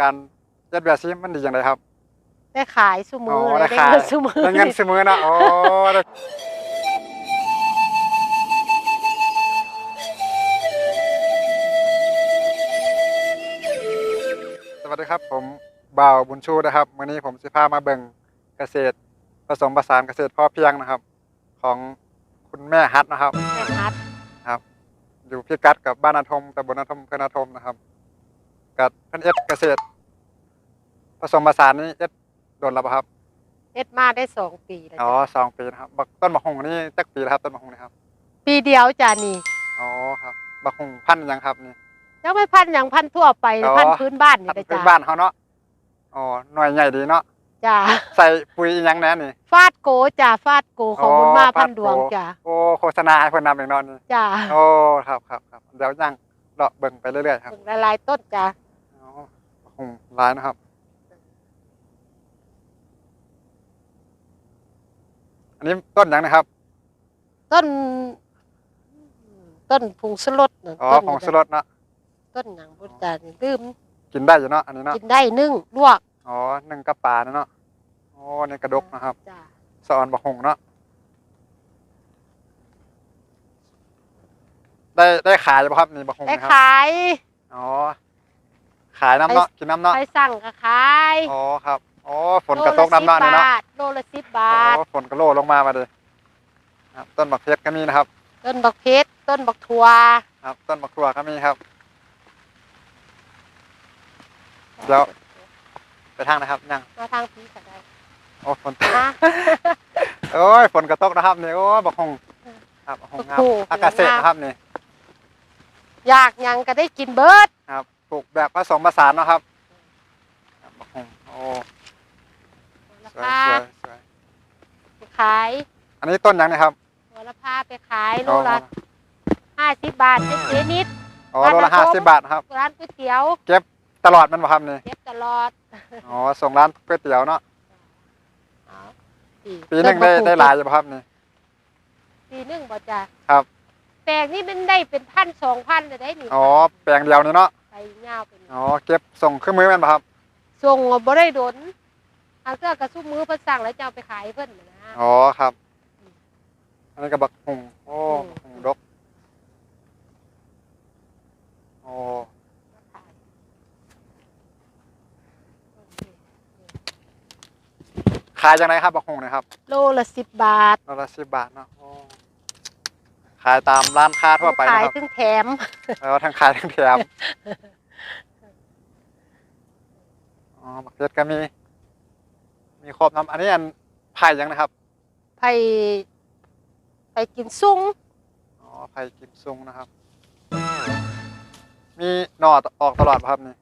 การเฮ็ดแบบนี้มันดีจังไดครับ ได้ขายซุมืออ๋อเลยได้ได้ขายเงินซุมือได้เงินเสมอนะอ๋อได้สวัสดีครับ ผมบ่าวบุญชูนะครับวันนี้ผมสิพามาเบิ่งเกษตร ผสมผสานเกษตรพอเพียงนะครับ ของคุณแม่ฮัทนะครับ แม่ฮัดครับอยู่พิกัดกับบ้านอาทมตำบลอาทมเพื่อนอาทมนะครับ กับเพื่อนเอสเกษตร ผสมผสานนี้เอสโดนแล้วปะครับเอ็ดมาได้สองปีแล้วอ๋อจ้ะสองปีนะครับบักต้นบักฮงนี่จักปีแล้วครับต้นบักฮงนี่ครับปีเดียวจ้านี่อ๋อครับบักฮงพันธุ์หยังครับนี่ยังไม่พันอย่างพันทั่วไปอ๋อ พันพื้นบ้านนี่พันเลยธุ์พื้จ้านบ้านเขาเนาะอ๋อหน่วยใหญ่ดีเนาะจ้าใส่ปุ๋ยอิหยังแน่นี่ ฟาดโกจ้าฟาดโกของอ๋อบุญมาฟาพัดนโกดวงจ้าโอ้โฆษณาให้เพิ่นนำเองเนาะนี่จ้าโอ้ครับครับครับเดี๋ยวยังเลาะเบิ่งไปเรื่อยๆครับ ถึงละลายต้นจ้า อ๋อบักฮงหลายนะครับ อันนี้ต้นหยังนะครับ ต้น ต้นผงสลดน่ะอ๋อต้นผงชูรสเนาะต้นหยังบุญจ้านี่ลืมกินได้อยู่เนาะอันนี้เนาะกินได้นึ่งลวกอ๋อหนึ่งกระปาเนาะโอ้นี่กระดกนะครับจ้าสะออนบักหงเนาะได้ได้ขายป่ะครับนี่บักหงได้นะครับขาย อ๋อ ขายน้ำเนาะกินน้ำเนาะใครสั่งก็ขายอ๋อครับอ๋อฝนกระตกน้ำเนาะโลนี่ละเนาะสิบบาทโลละสิบบาทโอ้ฝนกระโลลงมามาดิครับต้นบักเพชรก็มีนะครับ ต้นบักเพชรต้นบักทัวครับ ต้นบักทั่วก็มีครับเดี๋ยวไปทางนะครับยังมาทางพีก็ได้โอ้ฝนตกนะโอ้ยฝนกระตกนะครับนี่โอ้ยบักหงครับบักหงงามโอ้โหอากาศเกษตรนะครับนี่อยากหยังก็ได้กินเบิดครับป ลูกแบบผสมผสานเนาะครับครับบักหงโอ้ราสวยคาสวยสวยไปขายอันนี้ต้นยังนะครับหัวละพาไปขายโลอ๋อละห้าสิบบาทให้เจ๊นิด อ๋อร้านโลละน้ำส้ห้ามสิบบาทนะครับ ร้านก๋วยเตี๋ยวตลอดมันบ่ครับนี่เก็บตลอดอ๋อส่งร้านก๋วยเตี๋ยวเนาะเอาปีหนึงได้ได้หลายอยู่บ่ครับนี่ ปีหนึงบ่จ้ะครับ แปลงนี่มันได้เป็นพันสองพันเลยได้นี่อ๋อแปลงเดียวนี่เนาะ ไปยาวเป็นอ๋อเก็บส่งเครื่องมือแม่นบ่ครับ ส่งก็บ่ได้โดนเอาเสื้อกระซุ่มมือเพิ่นสั่งแล้วจะเอาไปขายให้เพิ่นน่ะนะอ๋อครับ อันนี้ก็บักหงโอ้อืมบักหงดกโอ้ขายจังไดครับบักหงเนะครับ โลละสิบบาทโลละสิบบาทเนาะโอ้ ขายตามร้านค้าทั่วไปขานะยครับถึงแถม แล้วทั้งขายทั้งแถมอ๋อบักเพชรก็มี มีครบน้ำอันนี้อันไผ่ยังนะครับไปไปกินซุ้งอ๋อไผ่กิมซุงนะครับ มีหนอออกตลอดป่ะครับนี่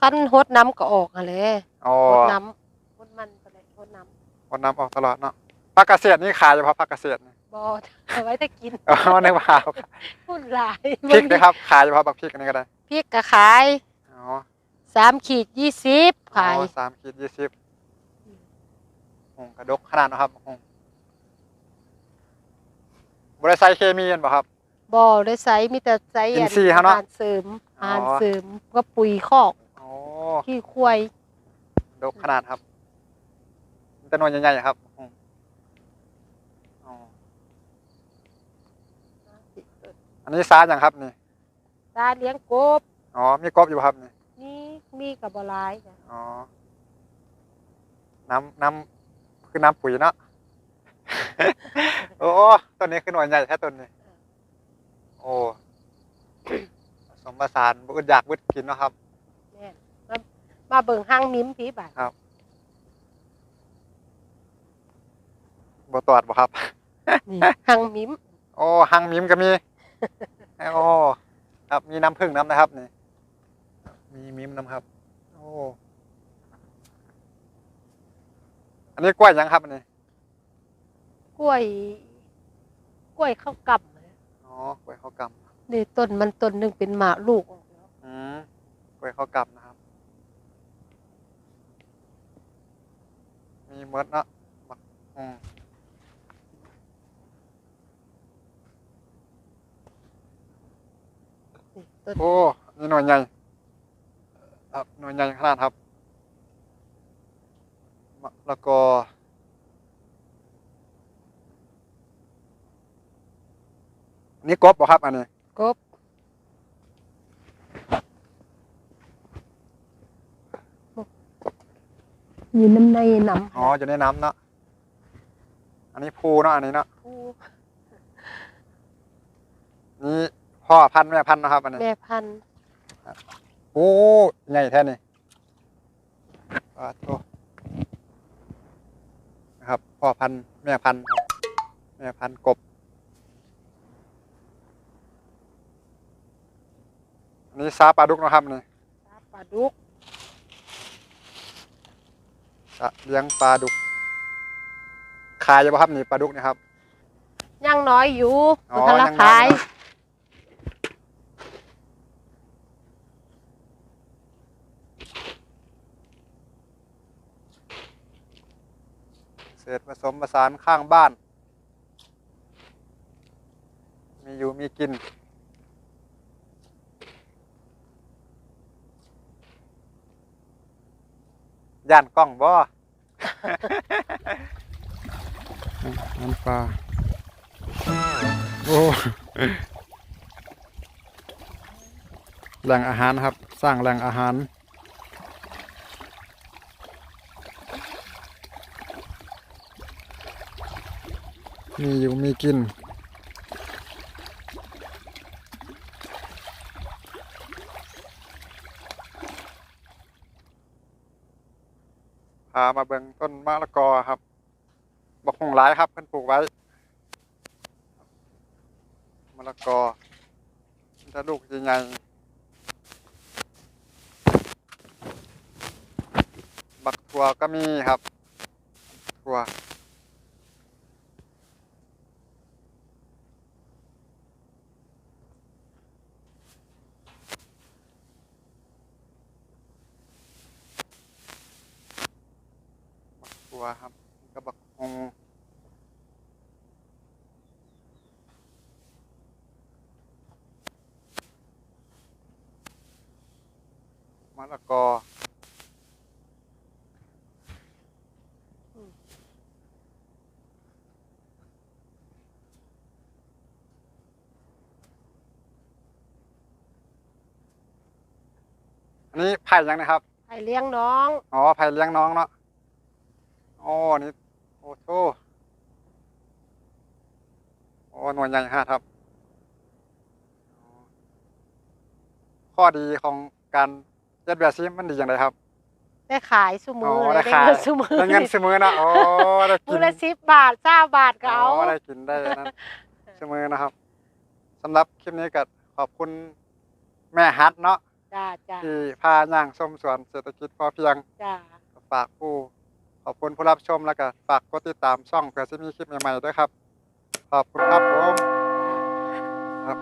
คันหดน้ำก็ออกอะเลยอ๋อหดน้ำหดมันไปเลยหดน้วันน้ำออกตลอดเนาะผักเกษตรนี่ขายเฉพาะผักเกษตรนี่ำ บอเอาไว้ถ้ากินอ๋อนึกว่าเอาหุ่นหลายพริกนะครับ ขายเฉพาะบักพริกอันนี้ก็ได้พริกก็ขายอ๋อสามขีดยี่สิบขายอ๋อสามขีดยี่สิบหงกระดกขนาดนะครับหงบริษัทเคมีเห็นป่ะครับบอได้ใส่มีแต่ใส่อินทรีย์เขาเนอะอาหารเสริมอ๋ออาหารเสริมก็ปุ๋ยคอกอ๋อขี้ควายดกขนาดครับมันจะนวลใหญ่ๆครับหงอ๋อ อันนี้ซาอย่างครับนี่ตาเลี้ยงกบ อ๋อมีกบอยู่ครับนี่นี่มีกับบหลายจ้ะอ๋อน้ำน้ำคือน้ำปุ๋ยเนาะ โอ้ต้นนี้คือหน่วยใหญ่แค่ต้นนี้ โอ้ผสมผสานบุดอยากบุดกินเนาะครับ แม่นมามาเบิ่งห้างมิ้มพี่บ่าบตอดบ่ครับ นี่ห้างมิ้ม โอ้หังมิมก็มี โอ้ครับมีน้ำผึ้งน้ำนะครับนี่มีมิมน้ำครับ โอ้อันนี้กล้วยยังครับอันนี้กล้วย กล้วยข้าวกำอ๋อกล้วยข้าวกนี่ต้นมันต้นหนึงเป็นหมาลูกำอืมกล้วยข้าวกำนะครับ มีเมดเนาะบักอืม นี่ต้น โอ้นี่หน่วยใหญ่ครับหน่วยใหญ่ขนาดครับมะละกออันนี่กบบ่ครับ อันนี้กบอยู่น้ำในน้อ๋ออยู่ในน้ำเนาะอันนี้ภูเนาะอันนี้เนาะำผู้นี่ พ่อพันธุ์แม่พันธุ์นะครับอันนี้แม่พันธุ์โอ้ใหญ่แท้นี่ปาโทนะครับพ่อพันธุ์แม่พันธุ์ครับแม่พันธุ์กบอันนี้ซาปลาดุกนะครับนี่ปลาดุกสระเลี้ยงปลาดุกขายอยู่ป่ะครับนี่ปลาดุกนี่ครับ ยังน้อยอยู่อ๋อมันทะละยังน้อย ขาย เศษผสมผสานข้างบ้าน มีอยู่มีกิน ย่านกล้องบ่น้ำปลาโอ้แหล่งอาหารครับ สร้างแหล่งอาหาร มีอยู่มีกิน พามาเบิ่งต้นมะละกอครับบักหงหลายครับเพิ่นปลูกไว้มะละกอมันจะลูกใหญ่ๆบักถั่วก็มีครับถั่ว วครับก็บักหงมะละกออันนี้ไผ่ยังนะครับไอเลี้ยงน้อง อ๋อไผ่เลี้ยงน้องเนาะ โอ้นี่โอ้โหโอ้หน่วยใหญ่ฮะครับอ๋อข้อดีของการเย็ดแบบซีมันดีอย่างไรครับ ได้ขายสุมืออ๋อเลยได้ขายเงินสุมือได้เงินเสมอนะโอ้ได้มืกิอนละสิบบาทเก้าบาทก็อ๋เอาอได้กินได้นั้นเสมอนะครับสำหรับคลิปนี้ก็ขอบคุณแม่ฮัทเนาะจ้าจ้าที่พาย่างชมสวนเศรษฐกิจพอเพียงจ้าฝากผู้ ขอบคุณผู้รับชมแล้วก็ฝากกดติดตามช่องเพื่อจะมีคลิปใหม่ๆด้วยครับ ขอบคุณครับผมครับ